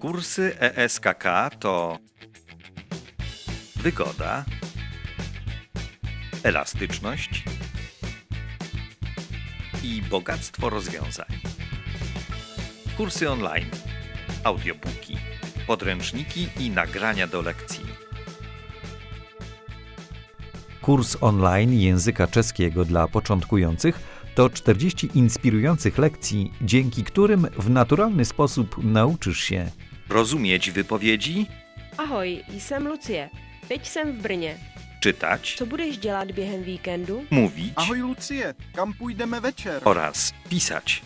Kursy ESKK to wygoda, elastyczność i bogactwo rozwiązań. Kursy online, audiobooki, podręczniki i nagrania do lekcji. Kurs online języka czeskiego dla początkujących to 40 inspirujących lekcji, dzięki którym w naturalny sposób nauczysz się Rozumieć wypowiedzi, Ahoj, jsem Lucie. Teď jsem v Brně. czytać, Co budeš dělat během víkendu? mówić Ahoj Lucie, kam půjdeme večer? oraz pisać.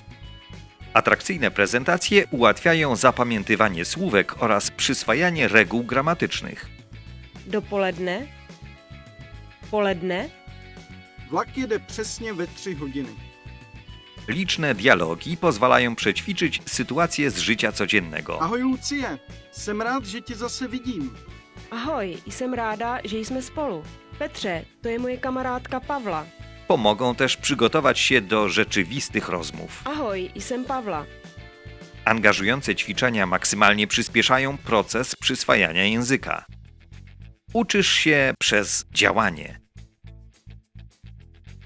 Atrakcyjne prezentacje ułatwiają zapamiętywanie słówek oraz przyswajanie reguł gramatycznych. Dopoledne? Poledne? Vlak jede přesně ve tři hodiny. Liczne dialogi pozwalają przećwiczyć sytuacje z życia codziennego. Ahoj Lucie, jsem rád, že tě zase vidím. Ahoj, jsem ráda, že jsme spolu. Petře, to je moje kamarádka Pavla. Pomogą też przygotować się do rzeczywistych rozmów. Ahoj, jsem Pavla. Angażujące ćwiczenia maksymalnie przyspieszają proces przyswajania języka. Uczysz się przez działanie.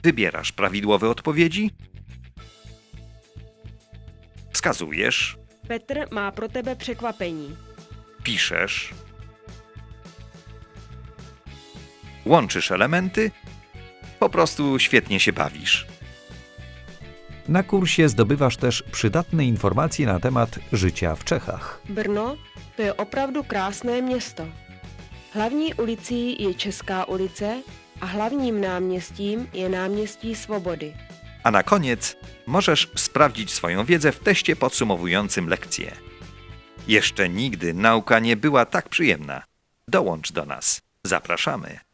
Wybierasz prawidłowe odpowiedzi, wskazujesz, Petr má pro tebe překvapení. piszesz, łączysz elementy, po prostu świetnie się bawisz. Na kursie zdobywasz też przydatne informacje na temat życia w Czechach. Brno, to je opravdu krásné město. Hlavní ulicí je Česká ulice a hlavním náměstím je náměstí Svobody. A na koniec możesz sprawdzić swoją wiedzę w teście podsumowującym lekcję. Jeszcze nigdy nauka nie była tak przyjemna. Dołącz do nas. Zapraszamy.